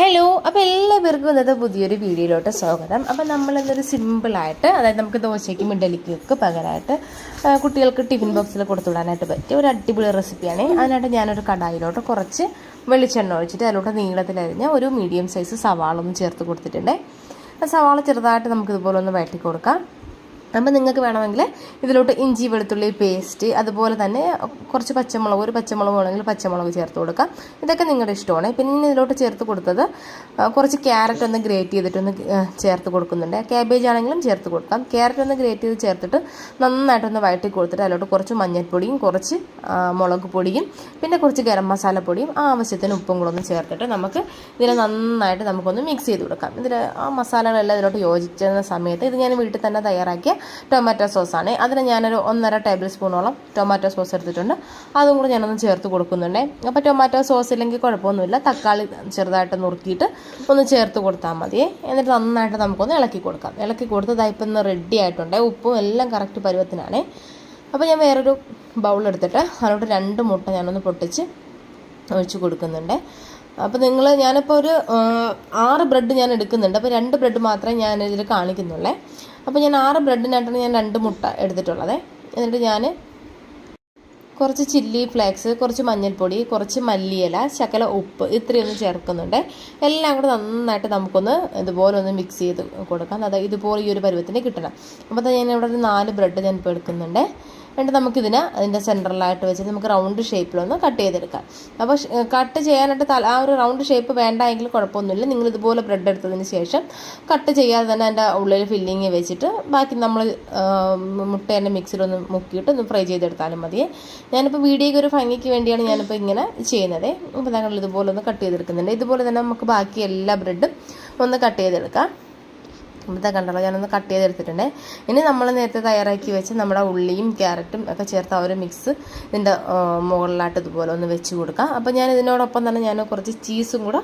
Hello അപ്പോൾ എല്ലാവർക്കും ഇന്നത്തെ പുതിയൊരു വീഡിയോയിലോട്ട് സ്വാഗതം. അപ്പോൾ നമ്മൾ ഇന്നൊരു സിമ്പിളായിട്ട് അതായത് നമുക്ക് ദോശയ്ക്കും ഇഡലിക്കൊക്കെ പകരമായിട്ട് കുട്ടികൾക്ക് ടിഫിൻ ബോക്സിൽ കൊടുത്തുവിടാനായിട്ട് പറ്റിയ ഒരു അടിപൊളി റെസിപ്പിയാണ് അതിനായിട്ട് ഞാനൊരു കടായിലോട്ട് കുറച്ച് വെളിച്ചെണ്ണ ഒഴിച്ചിട്ട് അതിലോട്ട് നീളത്തിലരിഞ്ഞ ഒരു മീഡിയം സൈസ് സവാള ഒന്ന് ചേർത്ത് കൊടുത്തിട്ടുണ്ട്. സവാള ചെറുതായിട്ട് നമുക്ക് ഇതുപോലെ ഒന്ന് വഴറ്റി കൊടുക്കാം. അപ്പോൾ നിങ്ങൾക്ക് വേണമെങ്കിൽ ഇതിലോട്ട് ഇഞ്ചി വെളുത്തുള്ളി പേസ്റ്റ് അതുപോലെ തന്നെ കുറച്ച് പച്ചമുളക് ഒരു പച്ചമുളക് വേണമെങ്കിൽ പച്ചമുളക് ചേർത്ത് കൊടുക്കാം. ഇതൊക്കെ നിങ്ങളുടെ ഇഷ്ടമാണ്. പിന്നെ ഇതിലോട്ട് ചേർത്ത് കൊടുത്തത് കുറച്ച് ക്യാരറ്റ് ഒന്ന് ഗ്രേറ്റ് ചെയ്തിട്ടൊന്ന് ചേർത്ത് കൊടുക്കുന്നുണ്ട്. ക്യാബേജ് ആണെങ്കിലും ചേർത്ത് കൊടുക്കാം. ക്യാരറ്റ് ഒന്ന് ഗ്രേറ്റ് ചെയ്ത് ചേർത്തിട്ട് നന്നായിട്ടൊന്ന് വഴറ്റി കൊടുത്തിട്ട് അതിലോട്ട് കുറച്ച് മഞ്ഞൾപ്പൊടിയും കുറച്ച് മുളക് പൊടിയും പിന്നെ കുറച്ച് ഗരം മസാല പൊടിയും ആവശ്യത്തിന് ഉപ്പും കൂടെ ഒന്ന് ചേർത്തിട്ട് നമുക്ക് ഇതിനെ നന്നായിട്ട് നമുക്കൊന്ന് മിക്സ് ചെയ്ത് കൊടുക്കാം. ഇതിൽ ആ മസാലകളെല്ലാം ഇതിലോട്ട് യോജിച്ചിരുന്ന സമയത്ത് ഇത് ഞാൻ വീട്ടിൽ തന്നെ തയ്യാറാക്കിയ ടൊമാറ്റോ സോസാണ്. അതിന് ഞാനൊരു ഒന്നര ടേബിൾ സ്പൂണോളം ടൊമാറ്റോ സോസ് എടുത്തിട്ടുണ്ട്. അതും കൂടെ ഞാനൊന്ന് ചേർത്ത് കൊടുക്കുന്നുണ്ട്. അപ്പോൾ ടൊമാറ്റോ സോസ് ഇല്ലെങ്കിൽ കുഴപ്പമൊന്നുമില്ല. തക്കാളി ചെറുതായിട്ട് നുറുക്കിയിട്ട് ഒന്ന് ചേർത്ത് കൊടുത്താൽ മതി. എന്നിട്ട് നന്നായിട്ട് നമുക്കൊന്ന് ഇളക്കി കൊടുക്കാം. ഇളക്കി കൊടുത്ത് ഇതായിപ്പോൾ ഇന്ന് റെഡി ആയിട്ടുണ്ട്. ഉപ്പും എല്ലാം കറക്റ്റ് പരുവത്തിനാണ്. അപ്പോൾ ഞാൻ വേറൊരു ബൗൾ എടുത്തിട്ട് അതിലോട്ട് രണ്ട് മുട്ട ഞാനൊന്ന് പൊട്ടിച്ച് ഒഴിച്ച് കൊടുക്കുന്നുണ്ട്. അപ്പോൾ നിങ്ങൾ ഞാനിപ്പോൾ ഒരു ആറ് ബ്രെഡ് ഞാൻ എടുക്കുന്നുണ്ട്. അപ്പോൾ രണ്ട് ബ്രെഡ് മാത്രമേ ഞാൻ ഇതിൽ കാണിക്കുന്നുള്ളേ. അപ്പോൾ ഞാൻ ആറ് ബ്രെഡിനായിട്ടാണ് ഞാൻ രണ്ട് മുട്ട എടുത്തിട്ടുള്ളത്. എന്നിട്ട് ഞാൻ കുറച്ച് ചില്ലി ഫ്ലേക്സ് കുറച്ച് മഞ്ഞൾപ്പൊടി കുറച്ച് മല്ലിയില ശകല ഉപ്പ് ഇത്രയൊന്നും ചേർക്കുന്നുണ്ട്. എല്ലാം കൂടെ നന്നായിട്ട് നമുക്കൊന്ന് ഇതുപോലെ ഒന്ന് മിക്സ് ചെയ്ത് കൊടുക്കാം. അതായത് ഇതുപോലെ ഈ ഒരു പരുവത്തിന് കിട്ടണം. അപ്പോൾ ഞാൻ ഇവിടെ ഒരു നാല് ബ്രെഡ് ഞാൻ എടുക്കുന്നുണ്ട്. എന്നിട്ട് നമുക്കിതിനെ അതിന്റെ സെന്ററിലായിട്ട് വെച്ചിട്ട് നമുക്ക് റൗണ്ട് ഷേപ്പിലൊന്ന് കട്ട് ചെയ്തെടുക്കാം. അപ്പോൾ കട്ട് ചെയ്യാനായിട്ട് തല ആ ഒരു റൗണ്ട് ഷേപ്പ് വേണ്ട എങ്കിൽ കുഴപ്പമൊന്നുമില്ല. നിങ്ങൾ ഇതുപോലെ ബ്രെഡ് എടുത്തതിന് ശേഷം കട്ട് ചെയ്യാതെ തന്നെ അതിന്റെ ഉള്ളിൽ ഫില്ലിങ് വെച്ചിട്ട് ബാക്കി നമ്മൾ മുട്ടേന്റെ മിക്സിലൊന്ന് മുക്കിയിട്ട് ഒന്ന് ഫ്രൈ ചെയ്തെടുത്താലും മതിയേ. ഞാനിപ്പോൾ വീഡിയോയ്ക്ക് ഒരു ഭംഗിക്ക് വേണ്ടിയാണ് ഞാനിപ്പോൾ ഇങ്ങനെ ചെയ്യുന്നത്. അപ്പോൾ ഞങ്ങൾ ഇതുപോലെ ഒന്ന് കട്ട് ചെയ്തെടുക്കുന്നുണ്ട്. ഇതുപോലെ തന്നെ നമുക്ക് ബാക്കി എല്ലാ ബ്രെഡും ഒന്ന് കട്ട് ചെയ്തെടുക്കാം. ഇവിടുത്തെ കണ്ടല്ലോ ഞാനൊന്ന് കട്ട് ചെയ്തെടുത്തിട്ടുണ്ടേ. ഇനി നമ്മൾ നേരത്തെ തയ്യാറാക്കി വെച്ച് നമ്മുടെ ഉള്ളിയും ക്യാരറ്റും ഒക്കെ ചേർത്ത് ആ ഒരു മിക്സ് ഇതിന്റെ മുകളിലായിട്ട് ഇതുപോലെ ഒന്ന് വെച്ച് കൊടുക്കാം. അപ്പോൾ ഞാൻ ഇതിനോടൊപ്പം തന്നെ ഞാൻ കുറച്ച് ചീസും കൂടെ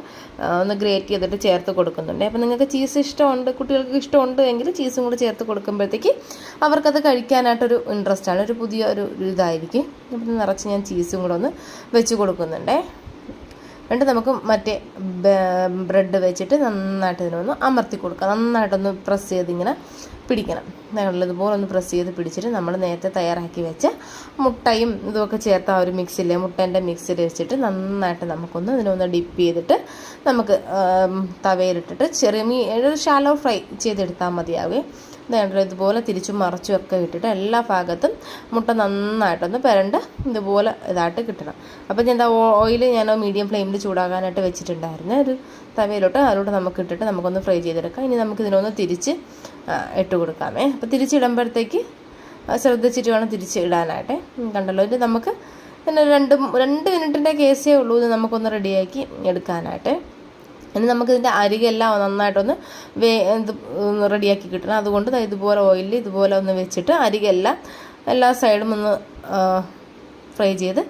ഒന്ന് ഗ്രേറ്റ് ചെയ്തിട്ട് ചേർത്ത് കൊടുക്കുന്നുണ്ട്. അപ്പോൾ നിങ്ങൾക്ക് ചീസ് ഇഷ്ടമുണ്ട് കുട്ടികൾക്ക് ഇഷ്ടമുണ്ട് എങ്കിൽ ചീസും കൂടെ ചേർത്ത് കൊടുക്കുമ്പോഴത്തേക്ക് അവർക്കത് കഴിക്കാനായിട്ടൊരു ഇൻട്രസ്റ്റ് ആണ് ഒരു പുതിയ ഒരു ഇതായിരിക്കും. അപ്പം നിറച്ച് ഞാൻ ചീസും കൂടെ ഒന്ന് വെച്ച് കൊടുക്കുന്നുണ്ടേ. എന്നിട്ട് നമുക്ക് മറ്റേ ബ്രെഡ് വെച്ചിട്ട് നന്നായിട്ട് ഇതിനൊന്ന് അമർത്തി കൊടുക്കുക നന്നായിട്ടൊന്ന് പ്രസ് ചെയ്ത് ഇങ്ങനെ പിടിക്കണം. നല്ലതുപോലെ ഒന്ന് പ്രസ് ചെയ്ത് പിടിച്ചിട്ട് നമ്മൾ നേരത്തെ തയ്യാറാക്കി വെച്ച മുട്ടയും ഇതുമൊക്കെ ചേർത്ത ആ ഒരു മിക്സില്ലേ മുട്ടേന്റെ മിക്സിൽ വെച്ചിട്ട് നന്നായിട്ട് നമുക്കൊന്ന് ഇതിനൊന്ന് ഡിപ്പ് ചെയ്തിട്ട് നമുക്ക് തവയിലിട്ടിട്ട് ചെറിയ മീ ഒരു ഷാലോ ഫ്രൈ ചെയ്തെടുത്താൽ മതിയാവേ. ഇതേണ്ടല്ലോ ഇതുപോലെ തിരിച്ചും മറിച്ചും ഒക്കെ ഇട്ടിട്ട് എല്ലാ ഭാഗത്തും മുട്ട നന്നായിട്ടൊന്ന് പെരണ്ട് ഇതുപോലെ ഇതായിട്ട് കിട്ടണം. അപ്പം ഞാൻ എന്താ ഓയിൽ ഞാൻ മീഡിയം ഫ്ലെയിമിൽ ചൂടാകാനായിട്ട് വെച്ചിട്ടുണ്ടായിരുന്നു. ഒരു തവയിലോട്ട് അതിലോട്ട് നമുക്ക് ഇട്ടിട്ട് നമുക്കൊന്ന് ഫ്രൈ ചെയ്തെടുക്കാം. ഇനി നമുക്ക് ഇതിനൊന്ന് തിരിച്ച് ഇട്ട് കൊടുക്കാമേ. അപ്പോൾ തിരിച്ചിടുമ്പോഴത്തേക്ക് ശ്രദ്ധിച്ചിട്ട് വേണം തിരിച്ച് ഇടാനായിട്ട്. കണ്ടല്ലോ ഇത് നമുക്ക് പിന്നെ രണ്ട് രണ്ട് മിനിറ്റിന്റെ കേസേ ഉള്ളൂ. ഇത് നമുക്കൊന്ന് റെഡിയാക്കി എടുക്കാനായിട്ട്. ഇനി നമുക്കിതിന്റെ അരികെല്ലാം നന്നായിട്ടൊന്ന് വേ ഇത് റെഡിയാക്കി കിട്ടണം. അതുകൊണ്ട് ഇതുപോലെ ഓയിലിൽ ഇതുപോലെ ഒന്ന് വെച്ചിട്ട് അരികെല്ലാം എല്ലാ സൈഡും ഒന്ന് ഫ്രൈ ചെയ്ത്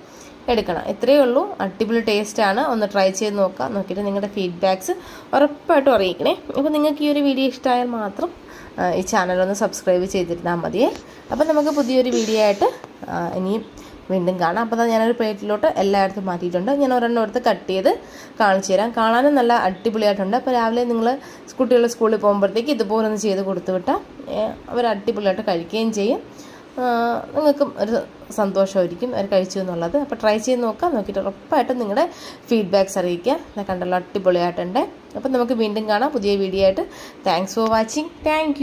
എടുക്കണം. ഇത്രയേ ഉള്ളൂ. അടിപൊളി ടേസ്റ്റാണ് ഒന്ന് ട്രൈ ചെയ്ത് നോക്കാം. നോക്കിയിട്ട് നിങ്ങളുടെ ഫീഡ്ബാക്ക്സ് ഉറപ്പായിട്ടും അറിയിക്കണേ. അപ്പോൾ നിങ്ങൾക്ക് ഈ ഒരു വീഡിയോ ഇഷ്ടമായാൽ മാത്രം ഈ ചാനലൊന്ന് സബ്സ്ക്രൈബ് ചെയ്തിരുന്നാൽ മതിയേ. അപ്പോൾ നമുക്ക് പുതിയൊരു വീഡിയോ ആയിട്ട് ഇനിയും വീണ്ടും കാണാം. അപ്പോൾ ഞാനൊരു പ്ലേറ്റിലോട്ട് എല്ലായിടത്തും മാറ്റിയിട്ടുണ്ട്. ഞാൻ ഒരെണ്ണം എടുത്ത് കട്ട് ചെയ്ത് കാണിച്ചു തരാം. കാണാനും നല്ല അടിപൊളിയായിട്ടുണ്ട്. അപ്പോൾ രാവിലെ നിങ്ങൾ കുട്ടികൾ സ്കൂളിൽ പോകുമ്പോഴത്തേക്ക് ഇതുപോലെ ഒന്ന് ചെയ്ത് കൊടുത്തു വിട്ടാൽ അവർ അടിപൊളിയായിട്ട് കഴിക്കുകയും ചെയ്യും. നിങ്ങൾക്കും ഒരു സന്തോഷമായിരിക്കും അവർ കഴിച്ചു എന്നുള്ളത്. അപ്പോൾ ട്രൈ ചെയ്ത് നോക്കാം. നോക്കിയിട്ട് ഉറപ്പായിട്ടും നിങ്ങളുടെ ഫീഡ്ബാക്ക്സ് അറിയിക്കുക. ഞാൻ കണ്ടല്ലോ അടിപൊളിയായിട്ടുണ്ട്. അപ്പോൾ നമുക്ക് വീണ്ടും കാണാം. പുതിയ വീഡിയോ ആയിട്ട്. Thanks for watching thank